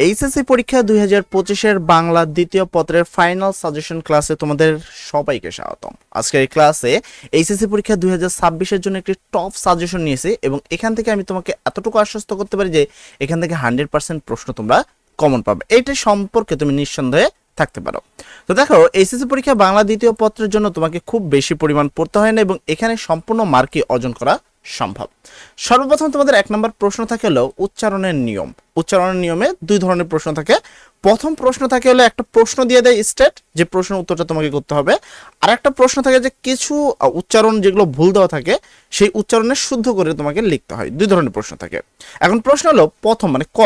HSC পরীক্ষা দুই হাজার পঁচিশের বাংলা দ্বিতীয় পত্রের ফাইনাল সাজেশন ক্লাসে তোমাদের সবাইকে স্বাগতম। আজকের এই ক্লাসে এইচএসসি পরীক্ষা দুই হাজার ছাব্বিশের জন্য একটি টপ সাজেশন নিয়েছি এবং এখান থেকে আমি তোমাকে এতটুকু আশ্বস্ত করতে পারি যে এখান থেকে হান্ড্রেড পার্সেন্ট প্রশ্ন তোমরা কমন পাবে। এইটা সম্পর্কে তুমি নিঃসন্দেহে থাকতে পারো। তো দেখো, এইচএসসি পরীক্ষা বাংলা দ্বিতীয় পত্রের জন্য তোমাকে খুব বেশি পরিমাণ পড়তে হয় না এবং এখানে সম্পূর্ণ মার্কই অর্জন করা সম্ভব। সর্বপ্রথম তোমাদের এক নম্বর প্রশ্ন থাকে হলো উচ্চারণের নিয়ম। উচ্চারণের নিয়মে দুই ধরনের প্রশ্ন থাকে। প্রথম প্রশ্ন থাকে হলো একটা প্রশ্ন দিয়ে দেয় স্টেট যে প্রশ্নের উত্তরটা তোমাকে করতে হবে। আর একটা প্রশ্ন থাকে যে কিছু উচ্চারণ যেগুলো ভুল দেওয়া থাকে, সেই উচ্চারণে শুদ্ধ করে তোমাকে লিখতে হয়। দুই ধরনের প্রশ্ন থাকে। এখন প্রশ্ন হলো প্রথম মানে ক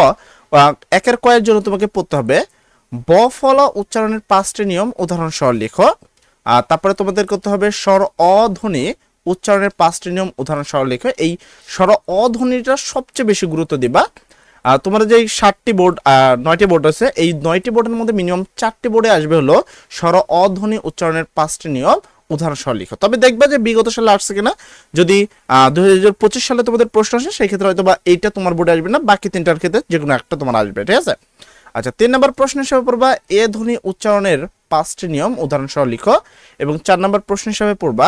একের কয়ের জন্য তোমাকে পড়তে হবে। ব, ফলা, উচ্চারণের পাঁচটি নিয়ম উদাহরণ সহ লিখো। আর তারপরে তোমাদের করতে হবে স্বর অধ্বনি উচ্চারণের পাঁচটি নিয়ম উদাহরণ সহ লেখো। এই স্বর অধ্বনিটা সবচেয়ে বেশি গুরুত্ব দিবা। আর তোমাদের যে সাতটি বোর্ড নয়টি বোর্ড আছে, এই নয়টি বোর্ডের মধ্যে মিনিমাম চারটি বোর্ডে আসবে হলো স্বর অধ্বনি উচ্চারণের পাঁচটি নিয়ম উদাহরণ সহ লিখো। তবে দেখবা যে বিগত সালে আসছে কিনা, যদি দুই হাজার পঁচিশ সালে তোমাদের প্রশ্ন আসে সেই ক্ষেত্রে হয়তো বা এইটা তোমার বোর্ডে আসবে না, বাকি তিনটার ক্ষেত্রে যে কোনো একটা তোমার আসবে, ঠিক আছে? আচ্ছা তিন নম্বর প্রশ্ন হিসাবে পড়বা, এ ধ্বনি উচ্চারণের পাঁচটি নিয়ম উদাহরণ সহ লিখো এবং চার নম্বর প্রশ্ন হিসাবে পড়বা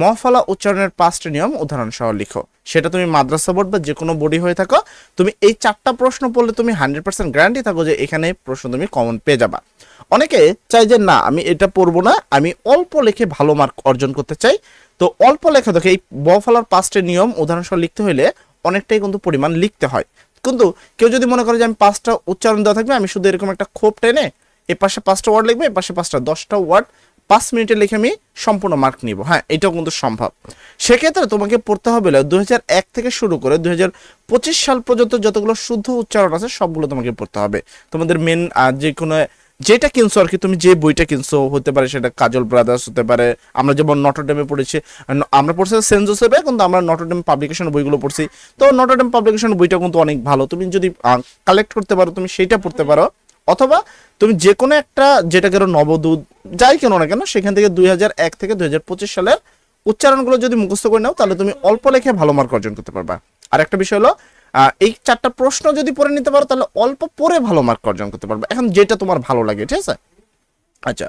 মফলা উচ্চারণের পাঁচটি নিয়ম উদাহরণ সহ লিখো। সেটা তুমি মাদ্রাসা বোর্ড বা যে কোনো বোর্ডই হয়ে থাকো। তুমি এই চারটা প্রশ্ন পড়লে তুমি হান্ড্রেড পার্সেন্ট গ্যারান্টি থাকো যে এখানে প্রশ্ন তুমি কমন পেয়ে যাবা। অনেকে চাই যে, না, আমি এটা পড়ব না, আমি অল্প লেখে ভালো মার্ক অর্জন করতে চাই। তো অল্প লেখা দেখে এই বফলার পাঁচটি নিয়ম উদাহরণ সহ লিখতে হলে অনেকটাই কিন্তু পরিমাণ লিখতে হয়। কিন্তু কেউ যদি মনে করে যে, আমি পাঁচটা উচ্চারণ দেওয়া থাকবে, আমি শুধু এরকম একটা খোপ টেনে এ পাশে পাঁচটা ওয়ার্ড লিখব এ পাশে পাঁচটা দশটা ওয়ার্ড পাঁচ মিনিটে লিখে আমি সম্পূর্ণ মার্ক নিব। হ্যাঁ এটাও কিন্তু সম্ভব। সেক্ষেত্রে তোমাকে পড়তে হবে দু এক থেকে শুরু করে পঁচিশ সাল পর্যন্ত যতগুলো শুদ্ধ উচ্চারণ আছে, সবগুলো তোমাকে পড়তে হবে। তোমাদের মেন যে কোনো, যেটা কিনছো আর কি, তুমি যে বইটা কিনছো, হতে পারে সেটা কাজল ব্রাদার্স হতে পারে, আমরা যেমন নটরডেমে পড়েছি আমরা পড়ছি সেন্ট জোসেফে কিন্তু আমরা নটরডেম পাবলিকেশন বইগুলো পড়ছি। তো নটরডেম পাবলিকেশন বইটা কিন্তু অনেক ভালো। তুমি যদি কালেক্ট করতে পারো, তুমি সেইটা পড়তে পারো। অথবা তুমি যে কোনো একটা যেটা কেন নবদূত, যাই কেন না কেন, সেখান থেকে দুই এক থেকে দুই হাজার পঁচিশ সালের উচ্চারণগুলো যদি মুখস্থ করে নাও, তাহলে তুমি অল্প লেখে ভালো মার্ক অর্জন করতে পারবা। আর একটা বিষয় হলো এই চারটা প্রশ্ন যদি পড়ে নিতে পারো, তাহলে অল্প পরে ভালো মার্ক অর্জন করতে পারবে। এখন যেটা তোমার ভালো লাগে, ঠিক আছে? আচ্ছা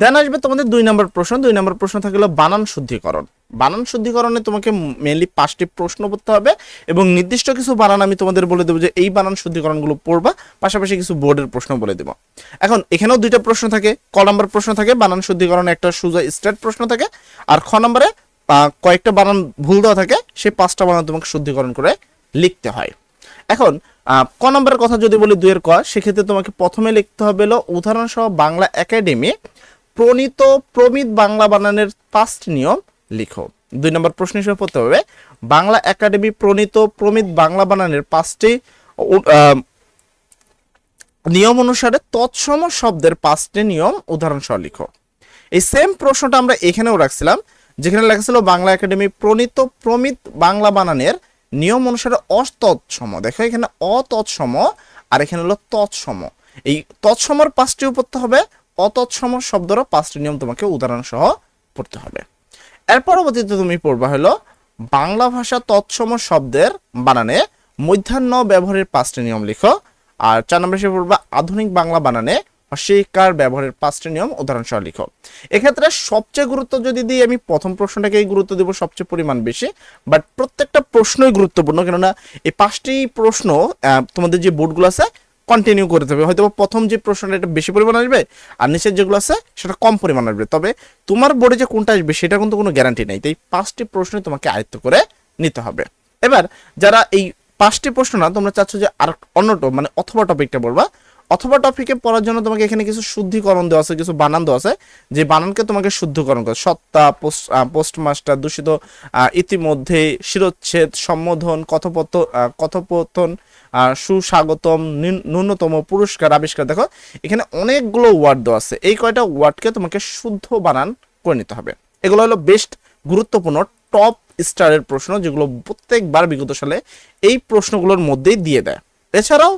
দেন আসবে তোমাদের দুই নম্বর প্রশ্ন। দুই নম্বর প্রশ্ন থাকল বানান শুদ্ধিকরণ। বানান শুদ্ধিকরণে তোমাকে মেনলি পাঁচটি প্রশ্ন পড়তে হবে এবং নির্দিষ্ট কিছু বানান আমি তোমাদের বলে দেবো যে এই বানান শুদ্ধিকরণগুলো পড়বা, পাশাপাশি কিছু বোর্ডের প্রশ্ন বলে দেবো। এখন এখানেও দুইটা প্রশ্ন থাকে, ক নম্বর প্রশ্ন থাকে, বানান শুদ্ধিকরণে একটা সুজা স্ট্রেট প্রশ্ন থাকে আর খ নম্বরে কয়েকটা বানান ভুল দেওয়া থাকে, সেই পাঁচটা বানান তোমাকে শুদ্ধিকরণ করে লিখতে হয়। এখন ক নম্বরের কথা যদি বলি দুইয়ের ক, সেক্ষেত্রে তোমাকে প্রথমে লিখতে হবে হলো উদাহরণ সহ বাংলা একাডেমি, প্রণীত প্রমিত বাংলা বানানের পাঁচটি নিয়ম লিখো। দুই নম্বর প্রশ্ন হিসেবে পড়তে হবে, বাংলা একাডেমি প্রণীত প্রমিত বাংলা বানানের পাঁচটি নিয়ম অনুসারে তৎসম শব্দের পাঁচটি নিয়ম উদাহরণ সহ লিখো। এই সেম প্রশ্নটা আমরা এখানেও রাখছিলাম, যেখানে লেখা ছিল বাংলা একাডেমি প্রণীত প্রমিত বাংলা বানানের নিয়ম অনুসারে অতৎসম। দেখো এখানে অতৎসম আর এখানে হলো তৎসম। এই তৎসমর পাঁচটি পড়তে হবে, অতৎসম শব্দেরও পাঁচটি নিয়ম তোমাকে উদাহরণ সহ পড়তে হবে। এর পরবর্তীতে তুমি পড়বা হলো, বাংলা ভাষা তৎসম শব্দের বানানে মধ্যাহ্ন ব্যবহারের পাঁচটি নিয়ম লিখো। আর চার নম্বর হিসেবে পড়বা, আধুনিক বাংলা বানানে অস্বীকার ব্যবহারের পাঁচটি নিয়ম উদাহরণ সহ লিখো। এক্ষেত্রে সবচেয়ে গুরুত্ব যদি দিই, আমি প্রথম প্রশ্নটাকেই গুরুত্ব দেবো সবচেয়ে পরিমাণ বেশি বাট প্রত্যেকটা প্রশ্নই গুরুত্বপূর্ণ, কেননা এই পাঁচটি প্রশ্ন তোমাদের যে বোর্ডগুলো আছে কন্টিনিউ করতে হবে। হয়তো প্রথম যে প্রশ্নটা, এটা বেশি পরিমাণ আসবে, আর নিচের যেগুলো আছে, সেটা কম পরিমাণ আসবে। তবে তোমার বোর্ডে যে কোনটা আসবে, সেটা কিন্তু কোনো গ্যারান্টি নেই। তাই পাঁচটি প্রশ্নই তোমাকে আয়ত্ত করে নিতে হবে। এবার, যারা এই পাঁচটি প্রশ্ন না, তোমরা চাচ্ছ যে আর অন্যটো মানে অথবা টপিকটা বলবা অথবা টপিকে পড়ার জন্য তোমাকে এখানে কিছু শুদ্ধিকরণ দেওয়া আছে কিছু বানান দেওয়া আছে যে বানানকে তোমাকে শুদ্ধকরণ করে। সত্তা পোস্ট পোস্টমাস্টার দূষিত ইতিমধ্যে শিরোচ্ছেদ সম্বোধন কথোপত আহ, কথোপকথন সুস্বাগতম ন্যূনতম পুরস্কার আবিষ্কার। দেখো এখানে অনেকগুলো ওয়ার্ড দেওয়া আছে। এই কয়টা ওয়ার্ডকে তোমাকে শুদ্ধ বানান করে নিতে হবে। এগুলো হলো বেস্ট গুরুত্বপূর্ণ টপ স্টারের প্রশ্ন যেগুলো প্রত্যেকবার বিগত সালে এই প্রশ্নগুলোর মধ্যেই দিয়ে দেয়। এছাড়াও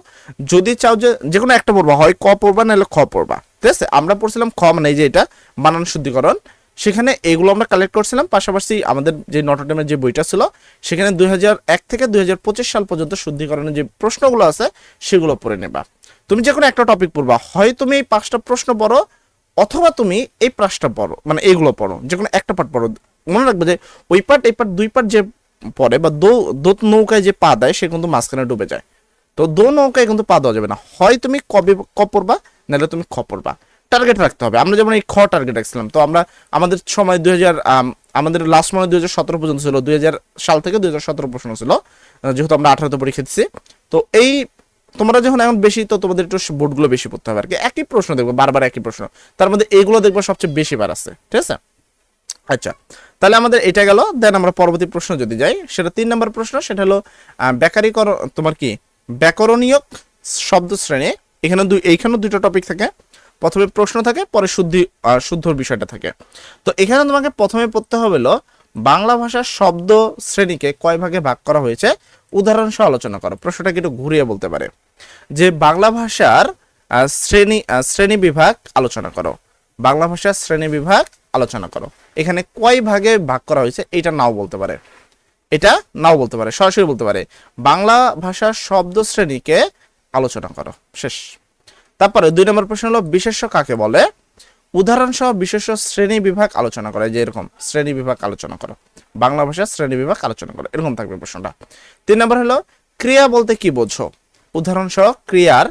যদি চাও যে যে কোনো একটা পড়বা, হয় ক পড়বা নাহলে খ পড়বা, ঠিক আছে? আমরা পড়ছিলাম খ মানে যে এটা বানান শুদ্ধিকরণ। সেখানে এগুলো আমরা কালেক্ট করছিলাম, পাশাপাশি আমাদের যে নটরডেমের যে বইটা ছিল, সেখানে দুই হাজার এক থেকে দু হাজার পঁচিশ সাল পর্যন্ত শুদ্ধিকরণের যে প্রশ্নগুলো আছে, সেগুলো পড়ে নেবা। তুমি যে কোনো একটা টপিক পড়বা, হয় তুমি এই পাঁচটা প্রশ্ন পড়ো, অথবা তুমি এই পাঁচটা পড়ো মানে এইগুলো পড়ো যে কোনো একটা পার্ট পড়ো। মনে রাখবে যে ওই পার্ট এই পার্ট দুই পার্ট যে পড়ে বা দো, দোত নৌকায় যে পা দেয়, সে কিন্তু মাঝখানে ডুবে যায়। তো দো নৌকায় কিন্তু পা দেওয়া যাবে না। হয় তুমি কবে ক পড়বা নাহলে তুমি খ পড়বা। টার্গেট রাখতে হবে। আমরা যেমন এই খ টার্গেট রাখছিলাম তো আমরা আমাদের সময় দুই হাজার আমাদের লাস্ট মানে দুই পর্যন্ত ছিল দুই হাজার সাল থেকে দুই হাজার সতেরো প্রশ্ন ছিল যেহেতু আমরা আঠারোতে পরীক্ষা দিচ্ছি তো এই তোমরা যখন এখন বেশি তো তোমাদের একটু বোর্ডগুলো বেশি পড়তে হবে আর কি একই প্রশ্ন দেখব বারবার একই প্রশ্ন। তার মধ্যে এইগুলো দেখব সবচেয়ে বেশি বার আছে ঠিক আছে? আচ্ছা তাহলে আমাদের এটা গেল দেন আমরা পরবর্তী প্রশ্ন যদি যাই সেটা তিন নম্বর প্রশ্ন সেটা হলো আহ, ব্যাকারিকর তোমার কি? ব্যাকরণীয় শব্দ শ্রেণি, এখানে দুই এইখানে দুটো টপিক থাকে। প্রথমে প্রশ্ন থাকে, পরে শুদ্ধি শুদ্ধর বিষয়টা থাকে। তো এখানে তোমাকে প্রথমে পড়তে হবে বাংলা ভাষার শব্দ শ্রেণীকে কয় ভাগে ভাগ করা হয়েছে? উদাহরণ সহ আলোচনা করো। প্রশ্নটাকে একটু ঘুরিয়ে বলতে পারে। যে বাংলা ভাষার শ্রেণি শ্রেণি বিভাগ, আলোচনা করো। বাংলা ভাষার শ্রেণি বিভাগ, আলোচনা করো। এখানে কয় ভাগে ভাগ করা হয়েছে এটা নাও বলতে পারে। এটা নাও বলতে পারে, সরাসরি বলতে পারে। বাংলা ভাষার শব্দ শ্রেণীকে আলোচনা করো, শেষ। তারপরে দুই নম্বর প্রশ্ন হলো, বিশেষ্য কাকে বলে? উদাহরণ সহ বিশেষ্য শ্রেণি বিভাগ আলোচনা করে যে এরকম, শ্রেণি বিভাগ আলোচনা করো। বাংলা ভাষার শ্রেণি বিভাগ আলোচনা করো, এরকম থাকবে প্রশ্নটা। তিন নম্বর হলো, ক্রিয়া বলতে কি বোঝো? উদাহরণ সহ ক্রিয়ার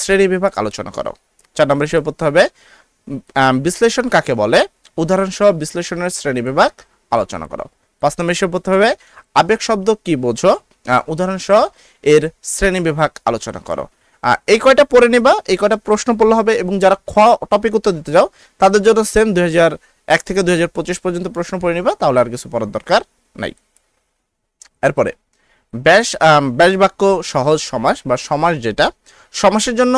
শ্রেণি বিভাগ আলোচনা করো। চার নম্বর হিসেবে পড়তে হবে বিশ্লেষণ কাকে বলে? উদাহরণ সহ বিশ্লেষণের শ্রেণি বিভাগ আলোচনা করো। পাঁচ নম্বর হিসেবে পড়তে হবে আবেগ শব্দ কি বোঝো? আহ, উদাহরণ সহ এর শ্রেণি বিভাগ আলোচনা করো। এই কয়টা পড়ে নিবা এই কয়টা প্রশ্ন পড়লে হবে এবং যারা খ টপিক উত্তর দিতে যাও তাদের জন্য সেম দুই এক থেকে দুই হাজার পঁচিশ পর্যন্ত প্রশ্ন পড়ে নিবা তাহলে আর কিছু পড়ার দরকার নাই। এরপরে ব্যাস ব্যাস বাক্য সহজ সমাস বা সমাস যেটা সমাসের জন্য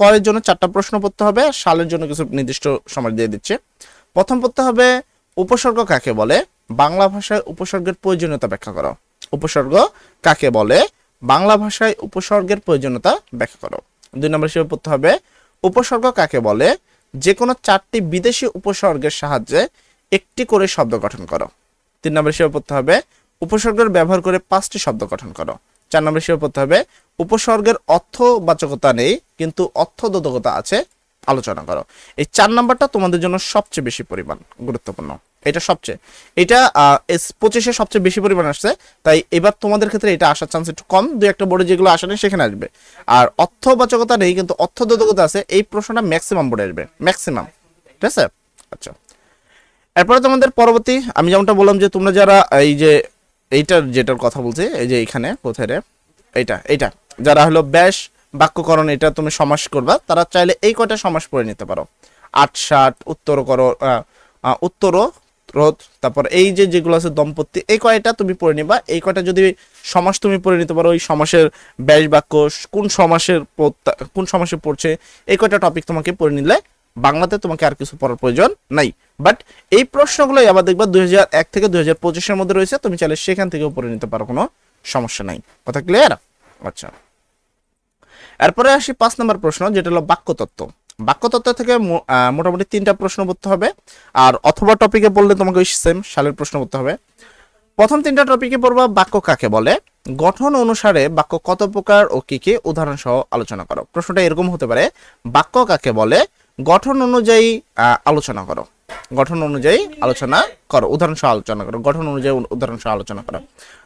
কয়ের জন্য চারটা প্রশ্ন পড়তে হবে সালের জন্য কিছু নির্দিষ্ট সমাস দিয়ে দিচ্ছে। প্রথম পড়তে হবে উপসর্গ কাকে বলে? বাংলা ভাষায় উপসর্গের প্রয়োজনীয়তা ব্যাখ্যা করো। উপসর্গ কাকে বলে? বাংলা ভাষায় উপসর্গের প্রয়োজনীয়তা ব্যাখ্যা করো। দুই নম্বর হিসেবে পড়তে হবে, উপসর্গ কাকে বলে? যে কোনো চারটি বিদেশি উপসর্গের সাহায্যে একটি করে শব্দ গঠন করো। তিন নম্বর হিসেবে পড়তে হবে, উপসর্গের ব্যবহার করে পাঁচটি শব্দ গঠন করো। চার নম্বর হিসেবে পড়তে হবে, উপসর্গের অর্থবাচকতা নেই, কিন্তু অর্থবোধকতা আছে, আলোচনা করো। এই চার নম্বরটা তোমাদের জন্য সবচেয়ে বেশি পরিমাণ গুরুত্বপূর্ণ। এটা সবচেয়ে। এটা পঁচিশে সবচেয়ে বেশি পরিমাণ আসছে। তাই এবার তোমাদের ক্ষেত্রে এটা আসার চান্স একটু কম। দুই একটা বোর্ডে যেগুলো আসে সেখানে আসবে। আর অর্থবাচকতা নেই, কিন্তু অর্থবোধকতা আছে, এই প্রশ্নটা ম্যাক্সিমাম বোর্ডে আসবে। ম্যাক্সিমাম ঠিক আছে? আচ্ছা। এরপরে তোমাদের পরবর্তী, আমি যেমনটা বললাম যে তোমরা যারা এই যে, এইটার যেটার কথা বলছি, এই যে এখানে, কোথায় রে? এইটা এইটা। যারা হলো ব্যাস, বাক্যকরণ, এটা তুমি সমাস করবা, তারা চাইলে এই কয়টা সমাস পড়ে নিতে পারো। আট ষাট উত্তর করো উত্তর রোধ, তারপর এই যে যেগুলো আছে দম্পতি, এই কয়টা তুমি পড়ে নিবা? এই কয়টা যদি সমাস তুমি পড়ে নিতে পারো ওই সমাসের ব্যাস বাক্য, কোন সমাসের কোন সমাসে পড়ছে, এই কয়টা টপিক তোমাকে পড়ে নিলে বাংলাতে তোমাকে আর কিছু পড়ার প্রয়োজন নাই। বাট এই প্রশ্নগুলোই আবার দেখবা দুই এক থেকে দুই হাজার পঁচিশের মধ্যে রয়েছে, তুমি চাইলে সেখান থেকেও পড়ে নিতে পারো, কোনো সমস্যা নাই। কথা ক্লিয়ার আচ্ছা। এরপরে আসি পাঁচ নম্বর প্রশ্ন, যেটা হলো বাক্যতত্ত্ব। বাক্যতত্ত্ব থেকে মোটামুটি তিনটা প্রশ্ন পড়তে হবে। আর অথবা টপিকে পড়লে তোমাকে ওই সেম সালের প্রশ্ন পড়তে হবে। প্রথম তিনটা টপিকে পড়বা বাক্য কাকে বলে? গঠন অনুসারে বাক্য কত প্রকার ও কি কি উদাহরণ সহ আলোচনা করো। প্রশ্নটা এরকম হতে পারে, বাক্য কাকে বলে? গঠন অনুযায়ী আলোচনা করো। গঠন অনুযায়ী আলোচনা করো উদাহরণ সহ আলোচনা করো। গঠন অনুযায়ী উদাহরণ সহ আলোচনা করো।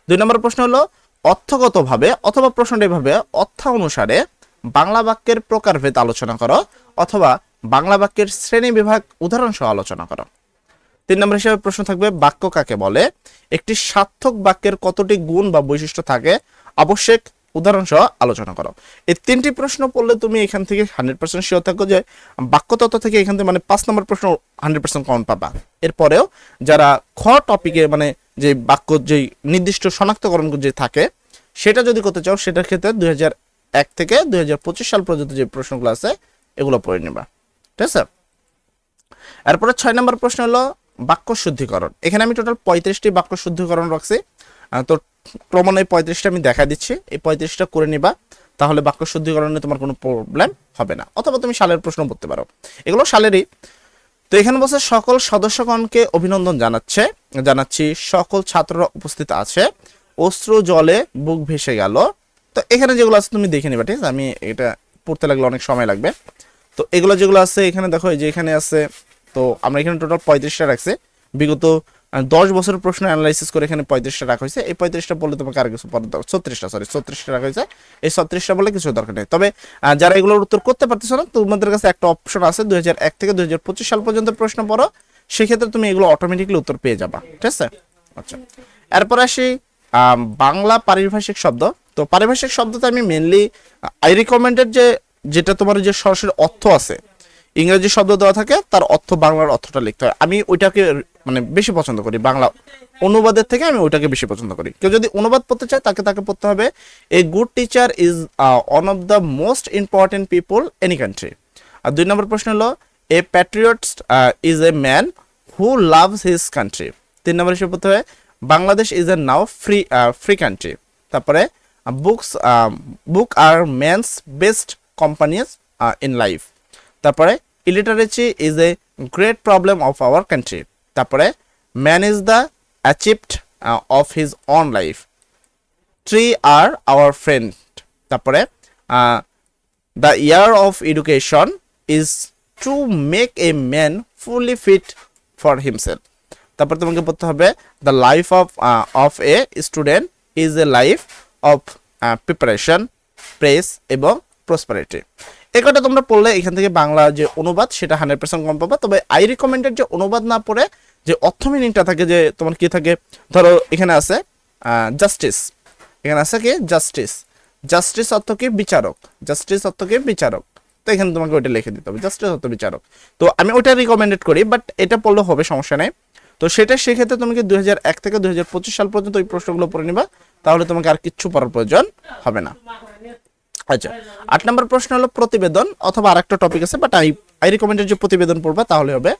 দুই নম্বর প্রশ্ন হলো, অর্থগতভাবে অথবা প্রশ্নটা এভাবে, অর্থ অনুসারে বাংলা বাক্যের প্রকারভেদ আলোচনা করো। অথবা বাংলা বাক্যের শ্রেণি বিভাগ উদাহরণ সহ আলোচনা করো। তিন নম্বর হিসেবে প্রশ্ন থাকবে, বাক্য কাকে বলে? একটি সার্থক বাক্যের কতটি গুণ বা বৈশিষ্ট্য থাকে? আবশ্যক উদাহরণ সহ আলোচনা করো। এই তিনটি প্রশ্ন পড়লে তুমি এখান থেকে হান্ড্রেড পার্সেন্ট শিওর থাকো যে বাক্য তত্ত্ব থেকে এখান থেকে মানে পাঁচ নম্বর প্রশ্ন হান্ড্রেড পার্সেন্ট কমন পাবা। এরপরেও যারা খ টপিকে মানে যে বাক্য যে নির্দিষ্ট শনাক্তকরণ যে থাকে, সেটা যদি করতে চাও, সেটার ক্ষেত্রে দুই এক থেকে দুই হাজার পঁচিশ সাল পর্যন্ত যে প্রশ্নগুলো আছে এগুলো পড়ে নেবা। ঠিক আছে? এরপরে ছয় নম্বর প্রশ্ন হলো বাক্য শুদ্ধিকরণ। এখানে আমি টোটাল পঁয়ত্রিশটি বাক্য শুদ্ধিকরণ রাখছি। তো প্রমাণে পঁয়ত্রিশটা আমি দেখা দিচ্ছি। এই পঁয়ত্রিশটা করে নিবা, তাহলে বাক্য শুদ্ধিকরণে তোমার কোনো প্রবলেম হবে না। অথবা তুমি সালের প্রশ্ন করতে পারো। এগুলো সালেরই। তো এখানে বলছে, সকল সদস্যগণকে অভিনন্দন জানাচ্ছে। জানাচ্ছি, সকল ছাত্ররা উপস্থিত আছে। অশ্রু জলে বুক ভেসে গেল। তো এখানে যেগুলো আছে তুমি দেখে নিবা, ঠিক আছে? আমি এটা পড়তে লাগলে অনেক সময় লাগবে। তো এগুলো যেগুলো আছে, এখানে দেখো, এই যে এখানে আছে, তো আমরা এখানে টোটাল পঁয়ত্রিশটা রাখছি। বিগত দশ বছরের প্রশ্ন অ্যানালাইসিস করে এখানে পঁয়ত্রিশটা রাখা হয়েছে। এই পঁয়ত্রিশটা বললে তোমাকে আর কিছু দরকার ছত্রিশটা সরি ছত্রিশটা রাখা হয়েছে। এই ছত্রিশটা বলে কিছু দরকার নেই। তবে যারা এগুলোর উত্তর করতে পারতেছো না, তোমাদের কাছে একটা অপশন আছে, দুই এক থেকে দুই হাজার পঁচিশ সাল পর্যন্ত প্রশ্ন পড়ো। সেক্ষেত্রে তুমি এগুলো অটোমেটিকলি উত্তর পেয়ে যাবা। ঠিক আছে? আচ্ছা। এরপর আসি বাংলা পারিভাষিক শব্দ। তো পারিভাষিক শব্দতে আমি মেনলি আই রিকমেন্ডেড যে, যেটা তোমার যে সরাসরি অর্থ আছে, ইংরেজি শব্দ দেওয়া থাকে, তার অর্থ বাংলার অর্থটা লিখতে হয়। আমি ওইটাকে মানে বেশি পছন্দ করি, বাংলা অনুবাদের থেকে আমি ওইটাকে বেশি পছন্দ করি। কেউ যদি অনুবাদ পড়তে চায়, তাকে তাকে পড়তে হবে। A good teacher is one of the most important people any country আর দুই নম্বর প্রশ্ন হলো a patriot is a man who loves his country তিন নম্বর হিসেবে পড়তে হবে, Bangladesh is a now free free country তারপরে books book are man's best companies in life তারপরে illiteracy is a great problem of our country তারপরে man is the achieved of his own life tree R our friend তারপরে the year of education is to make a man fully fit for himself তারপর তোমাকে পড়তে হবে the life of of a student is a life of preparation press এবং prosperity এই কটা তোমরা পড়লে এখান থেকে বাংলা যে অনুবাদ, সেটা হান্ড্রেড পার্সেন্ট কম পাবা। তবে আই রিকমেন্ডেড যে অনুবাদ না পড়ে যে অর্থ মিনিংটা থাকে যে তোমার কি থাকে, ধরো এখানে আছে জাস্টিস এখানে আছে কি? জাস্টিস জাস্টিস অর্থ কি? বিচারক। জাস্টিস অর্থ কি? বিচারক। তো এখানে তোমাকে ওইটা লিখে দিতে হবে। জাস্টিস অর্থ বিচারক। তো আমি ওইটা রিকমেন্ডেড করি বাট এটা পড়লে হবে, সমস্যা নেই। তো সেটা সেক্ষেত্রে তোমাকে দুই এক থেকে দুই হাজার পঁচিশ সাল পর্যন্ত ওই প্রশ্নগুলো পড়ে নিবা। তাহলে তোমাকে আর কিচ্ছু পড়ার প্রয়োজন হবে না। আচ্ছা আট নম্বর প্রশ্ন হলো প্রতিবেদন অথবা আরেকটা টপিক আছে বাট আই আই রিকমেন্ডেড যে প্রতিবেদন পড়বা, তাহলে হবে।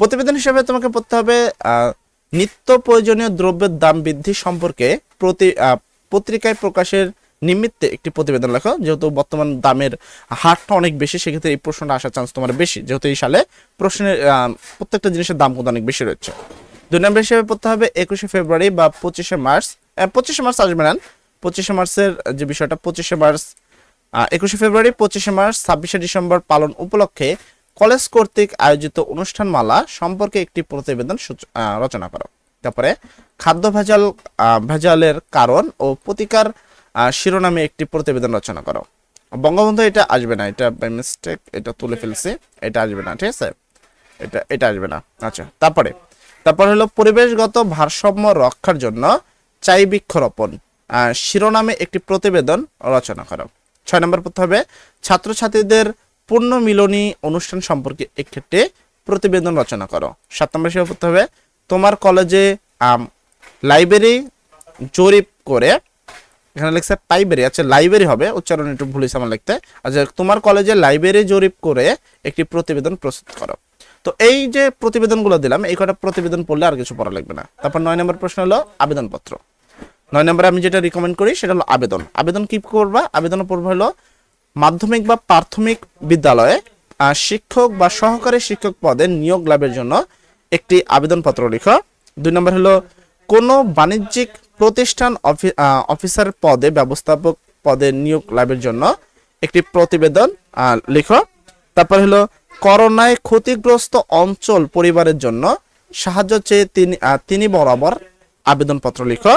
প্রতিবেদন হিসেবে তোমাকে পড়তে হবে নিত্য প্রয়োজনীয় দ্রব্যের দাম বৃদ্ধি সম্পর্কে প্রতি পত্রিকায় প্রকাশের নিমিত্তে একটি প্রতিবেদন লেখো। যেহেতু বর্তমান দামের হারটা অনেক বেশি, সেক্ষেত্রে এই প্রশ্নটা আসার চান্স তোমার বেশি। যেহেতু এই সালে প্রশ্নের প্রত্যেকটা জিনিসের দাম কিন্তু অনেক বেশি রয়েছে। দুই নম্বর হিসেবে পড়তে হবে একুশে ফেব্রুয়ারি বা পঁচিশে মার্চ। পঁচিশে মার্চ আসবে না। পঁচিশে মার্চের যে বিষয়টা, পঁচিশে মার্চ একুশে ফেব্রুয়ারি, পঁচিশে মার্চ, ছাব্বিশে ডিসেম্বর পালন উপলক্ষে কলেজ কর্তৃক আয়োজিত অনুষ্ঠানমালা সম্পর্কে একটি প্রতিবেদন রচনা করো। তারপরে খাদ্য ভেজাল ভেজালের কারণ ও প্রতিকার শিরোনামে একটি প্রতিবেদন রচনা করো। বঙ্গবন্ধু, এটা আসবে না, এটা বাই মিস্টেক এটা তুলে ফেলছি, এটা আসবে না, ঠিক আছে? এটা এটা আসবে না। আচ্ছা তারপরে তারপর হলো পরিবেশগত ভারসাম্য রক্ষার জন্য চাই বৃক্ষরোপণ। শিরোনামে একটি প্রতিবেদন রচনা করো। ছয় নম্বর পড়তে হবে, ছাত্রছাত্রীদের পূর্ণ মিলনী অনুষ্ঠান সম্পর্কে একটি প্রতিবেদন রচনা করো। সাত নম্বর হিসেবে পড়তে হবে, তোমার কলেজে লাইব্রেরি জরিপ করে, এখানে লিখছে পাইবেরি আচ্ছা লাইব্রেরি হবে, উচ্চারণ একটু ভুলিস আমার লিখতে। আচ্ছা তোমার কলেজে লাইব্রেরি জরিপ করে একটি প্রতিবেদন প্রস্তুত করো। তো এই যে প্রতিবেদনগুলো দিলাম, এই কটা প্রতিবেদন পড়লে আর কিছু পড়া লাগবে না। তারপর নয় নম্বর প্রশ্ন হলো আবেদনপত্র। নয় নম্বরে আমি যেটা রিকমেন্ড করি, সেটা হলো আবেদন। আবেদন কি করবা? আবেদন পড়বে হলো মাধ্যমিক বা প্রাথমিক বিদ্যালয়ে শিক্ষক বা সহকারী শিক্ষক পদে নিয়োগ লাভের জন্য একটি আবেদনপত্র লিখো। দুই নম্বর হলো কোনো বাণিজ্যিক প্রতিষ্ঠান অফি- অফিসার পদে ব্যবস্থাপক পদে নিয়োগ লাভের জন্য একটি প্রতিবেদন লিখো। তারপর হলো করোনায় ক্ষতিগ্রস্ত অঞ্চল পরিবারের জন্য সাহায্য চেয়ে তিনি তিনি বরাবর আবেদনপত্র লিখো।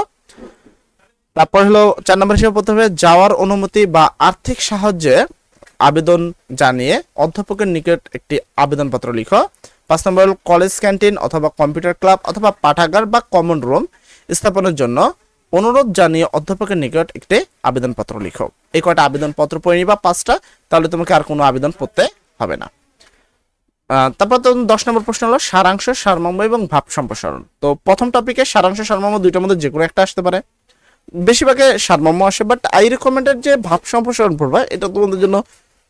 তারপর হলো চার নম্বর হিসেবে হবে যাওয়ার অনুমতি বা আর্থিক সাহায্যে আবেদন জানিয়ে অধ্যাপকের নিকট একটি আবেদনপত্র লিখো। পাঁচ নম্বর কলেজ ক্যান্টিন অথবা কম্পিউটার ক্লাব অথবা পাঠাগার বা কমন রুম স্থাপনের জন্য অনুরোধ জানিয়ে অধ্যাপকের নিকট একটি আবেদনপত্র লিখো। এই কয়টা আবেদনপত্র পড়ে নিবা? পাঁচটা। তাহলে তোমাকে আর কোনো আবেদন পড়তে হবে না। তারপর তো দশ নম্বর প্রশ্ন হলো সারাংশ সারমর্ম এবং ভাব সম্প্রসারণ। তো প্রথম টপিকে সারাংশ সারমর্ম দুইটার মধ্যে যে কোনো একটা আসতে পারে। বেশিরভাগে সারমর্ম আসে বাট আই রেকমেন্ডেড যে ভাব সম্প্রসারণ পড়বা এটা তোমাদের জন্য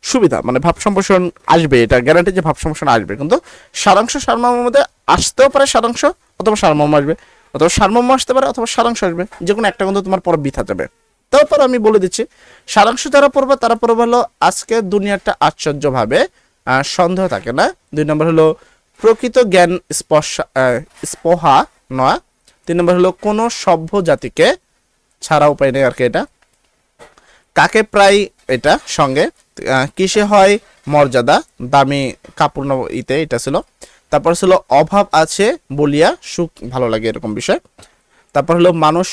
সুবিধা। মানে ভাব সম্প্রসারণ আসবে এটা গ্যারান্টি যে ভাব সম্প্রসারণ আসবে। কিন্তু সারাংশ সারমর্মের মধ্যে আসতেও পারে সারাংশ অথবা সারমর্ম আসবে। অথবা সারমর্ম আসতে পারে অথবা সারাংশ আসবে। যে কোনো একটা কিন্তু তোমার পর বিথা যাবে। তারপর আমি বলে দিচ্ছি সারাংশ যারা পড়বে তারা পড়বে হলো আজকে দুনিয়াটা আশ্চর্যভাবে আহ, সন্দেহ থাকে না। দুই নম্বর হলো প্রকৃত জ্ঞান স্পর্শা স্পহা নয়। তিন নম্বর হলো কোনো সভ্য জাতিকে ছাড়া উপায় নেই আর কি এটা। কাকে প্রায় এটা সঙ্গে? কিসে হয় মর্যাদা? দামি কাপড় ইতে এটা ছিল। তারপর ছিল অভাব আছে বলিয়া সুখ, ভালো লাগে এরকম বিষয়। তারপর হলো মানুষ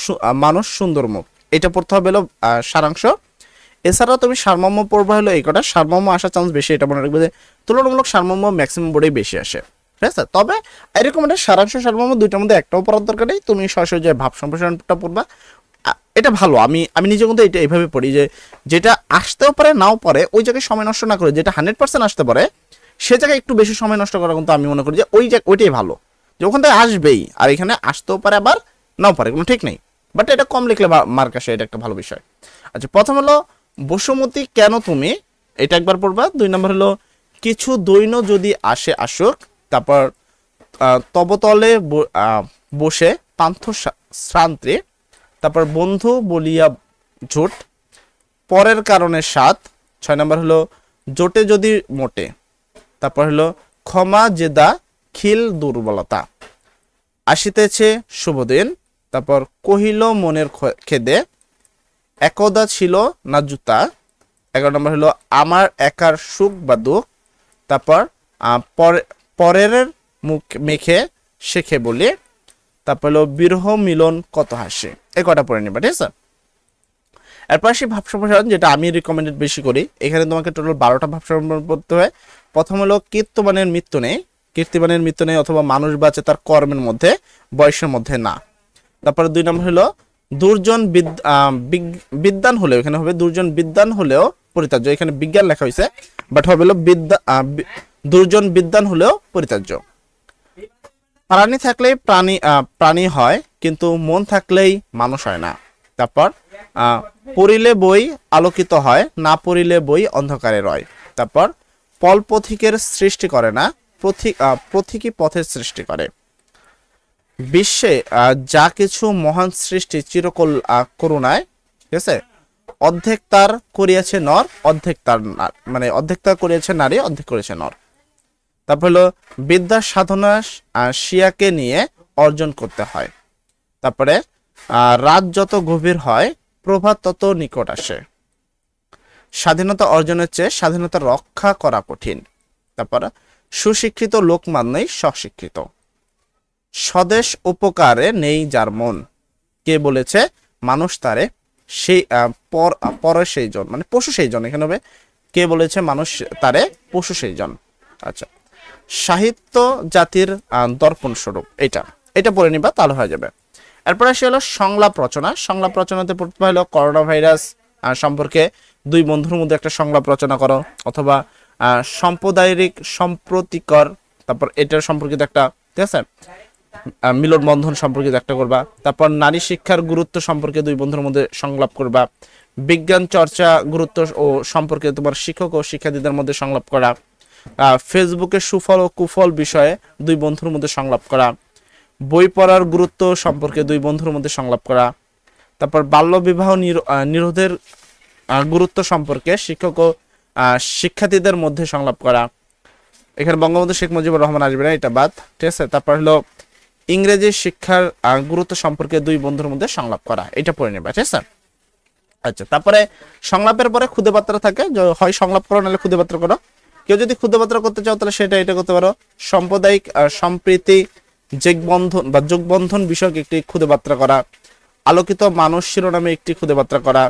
মানুষ সুন্দর মুখ। এটা পড়তে হবে হলো সারাংশ। এছাড়াও তুমি সারমর্ম পড়বা হলো এই কটা সারমর্ম আসার চান্স বেশি, এটা মনে রাখবে যে তুলনামূলক সারমর্ম ম্যাক্সিমাম বোর্ডেই বেশি আসে। ঠিক আছে? তবে এরকম একটা সারাংশ সারমর্ম দুইটার মধ্যে একটাও পড়ার দরকার নেই, তুমি সরাসরি যে ভাব সম্প্রসারণটা পড়বা এটা ভালো। আমি আমি নিজে কিন্তু এটা এইভাবে পড়ি যে যেটা আসতেও পারে, নাও পারে, ওই জায়গায় সময় নষ্ট না করে, যেটা হান্ড্রেড পার্সেন্ট আসতে পারে, সে জায়গায় একটু বেশি সময় নষ্ট করা কিন্তু আমি মনে করি যে ওই জায়গা, ওইটাই ভালো। যে ওখান থেকে আসবেই, আর এখানে আসতেও পারে আবার নাও পারে, কোনো ঠিক নেই। বাট এটা কম লিখলে মার্ক আসে, এটা একটা ভালো বিষয়। আচ্ছা প্রথম হলো বসুমতী কেন তুমি? এটা একবার পড়বা। দুই নম্বর হলো, কিছু দৈন্য যদি আসে আসুক, তারপর তবতলে বসে পান্থ শ্রান্তি, তারপর বন্ধু বলিয়া ঝোট পরের কারণে সাত। ছয় নম্বর হলো, জোটে যদি মোটে, তারপর হলো, ক্ষমা জেদা, খিল দুর্বলতা। আসিতেছে শুভদিন তারপর কহিল মনের খেদে একদা ছিল না জুতা। এগারো নম্বর হলো, আমার একার সুখ বা দুঃখ। তারপর পরের মুখ মেখে শেখে বলে। তারপর হলো, বিরহ মিলন কত হাসে। এই কটা পড়ে নিবা, ঠিক আছে? এরপর আসি ভাব যেটা আমি রিকমেন্ডেড বেশি করি। এখানে তোমাকে টোটাল বারোটা ভাব পড়তে হয়। প্রথম হলো, কীর্তমানের মৃত্যু নেই। কীর্তিমানের মৃত্যু নেই অথবা মানুষ বাঁচে তার কর্মের মধ্যে, বয়সের মধ্যে না। তারপরে দুই নম্বর হলো দুর্জন বিদ্যান হলেও এখানে হবে দুর্জন বিদ্যান হলেও পরিত্যাজ্য। এখানে বিজ্ঞান লেখা হয়েছে বাট হবে বিদ্যা দুর্জন বিদ্যান হলেও পরিত্যাজ্য। প্রাণী থাকলেই প্রাণী প্রাণী হয় কিন্তু মন থাকলেই মানুষ হয় না। তারপর পড়িলে বই আলোকিত হয় না পড়িলে বই অন্ধকারে রয়। তারপর পল পথিকের সৃষ্টি করে না পথিক আহ, পথিকই পথের সৃষ্টি করে। বিশ্বে যা কিছু মহান সৃষ্টি চিরকল করুণায়, ঠিক আছে? অর্ধেক তার করিয়াছে নর, অর্ধেক তার মানে অর্ধেক তার করিয়াছে নারী, অর্ধেক করেছে নর। তারপর হলো বিদ্যা সাধনা শিয়াকে নিয়ে অর্জন করতে হয়। তারপরে রাত যত গভীর হয়, প্রভাত তত নিকট আসে। স্বাধীনতা অর্জনের চেয়ে স্বাধীনতা রক্ষা করা কঠিন। তারপর, সুশিক্ষিত লোক মানেই স্বশিক্ষিত। স্বদেশ উপকারে নেই যার মন। কে বলেছে? মানুষ তারে, সেই পর পরে সেই জন মানে পশু সেই জন এখানে হবে। কে বলেছে? মানুষ তারে পশু সেই জন। আচ্ছা সাহিত্য জাতির দর্পণ স্বরূপ, এটা এটা পড়ে নিবা, তাহলে হয়ে যাবে। এরপর আসে হলো সংলাপ রচনা। সংলাপ রচনাতে পড়তে হলো করোনা ভাইরাস সম্পর্কে দুই বন্ধুর মধ্যে একটা সংলাপ রচনা করো, অথবা সাম্প্রদায়িক সম্প্রতিকর, তারপর এটার সম্পর্কিত একটা, ঠিক আছে? মিলন বন্ধন সম্পর্কে একটা করবা, তারপর নারী শিক্ষার গুরুত্ব সম্পর্কে দুই বন্ধুর মধ্যে সংলাপ করবা, বিজ্ঞান চর্চা গুরুত্ব ও সম্পর্কে তোমার শিক্ষক ও শিক্ষার্থীদের মধ্যে সংলাপ করা ফেসবুকে সুফল ও কুফল বিষয়ে দুই বন্ধুর মধ্যে সংলাপ করা, বই পড়ার গুরুত্ব সম্পর্কে দুই বন্ধুর মধ্যে সংলাপ করা, তারপর বাল্যবিবাহ নির- নিরোধের গুরুত্ব সম্পর্কে শিক্ষক ও শিক্ষার্থীদের মধ্যে সংলাপ করা। এখানে বঙ্গবন্ধু শেখ মুজিবুর রহমান আসবে না, এটা বাদ, ঠিক আছে? তারপর হলো ইংরেজি শিক্ষার গুরুত্ব সম্পর্কে দুই বন্ধুর মধ্যে সংলাপ করা। এটা পড়ে নেবা, ঠিক আছে? আচ্ছা তারপরে সংলাপের পরে খুদে বার্তা থাকে হয় সংলাপ করো, নাহলে খুদে বার্তা করো। কেউ যদি খুদে বার্তা করতে চাও, তাহলে সেটা এটা করতে পারো। সাম্প্রদায়িক সম্প্রীতি, যোগবন্ধন বা যোগবন্ধন বিষয়ক একটি খুদে বার্তা করা। আলোকিত মানুষ শিরোনামে একটি খুদে বার্তা করা।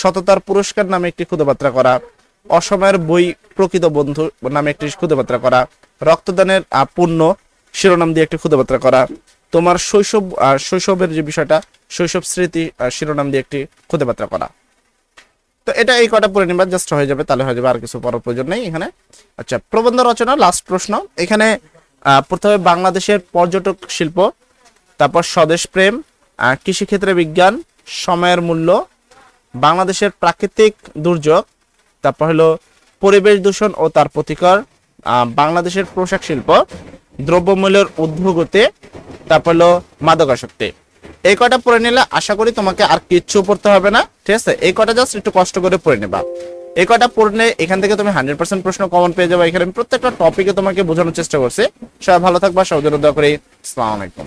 সততার পুরস্কার নামে একটি খুদে বার্তা করা। অসময়ের বই প্রকৃত বন্ধু নামে একটি খুদে বার্তা করা। রক্তদানের পুণ্য শিরোনাম দিয়ে একটি খুদে করা। তোমার শৈশব শৈশবের যে বিষয়টা, শৈশব স্মৃতি শিরোনাম দিয়ে একটি খুদে বার্তা করা। তো এটা এই কটা পড়ে নিবা জাস্ট হয়ে যাবে, তাহলে হয়ে যাবে আর কিছু পড়ার প্রয়োজন নেই এখানে। আচ্ছা প্রবন্ধ রচনা লাস্ট প্রশ্ন। এখানে প্রথমে বাংলাদেশের পর্যটক শিল্প, তারপর স্বদেশ প্রেম কৃষিক্ষেত্রে বিজ্ঞান, সময়ের মূল্য, বাংলাদেশের প্রাকৃতিক দুর্যোগ, তারপর হলো পরিবেশ দূষণ ও তার প্রতিকার বাংলাদেশের পোশাক শিল্প দ্রব্যমূল্যের ঊর্ধ্বগতি তারপর হলো মাদকাসক্তি। এই কটা পড়ে নিলে আশা করি তোমাকে আর কিচ্ছু পড়তে হবে না, ঠিক আছে? এই কটা জাস্ট একটু কষ্ট করে পড়ে নেবা। এই কটা পড়লে এখান থেকে তুমি হান্ড্রেড পার্সেন্ট প্রশ্ন কমন পেয়ে যাবে। এখানে প্রত্যেকটা টপিকে তোমাকে বোঝানোর চেষ্টা করছি। সবাই ভালো থাকবা, সবাই দোয়া করি। আসসালামু আলাইকুম।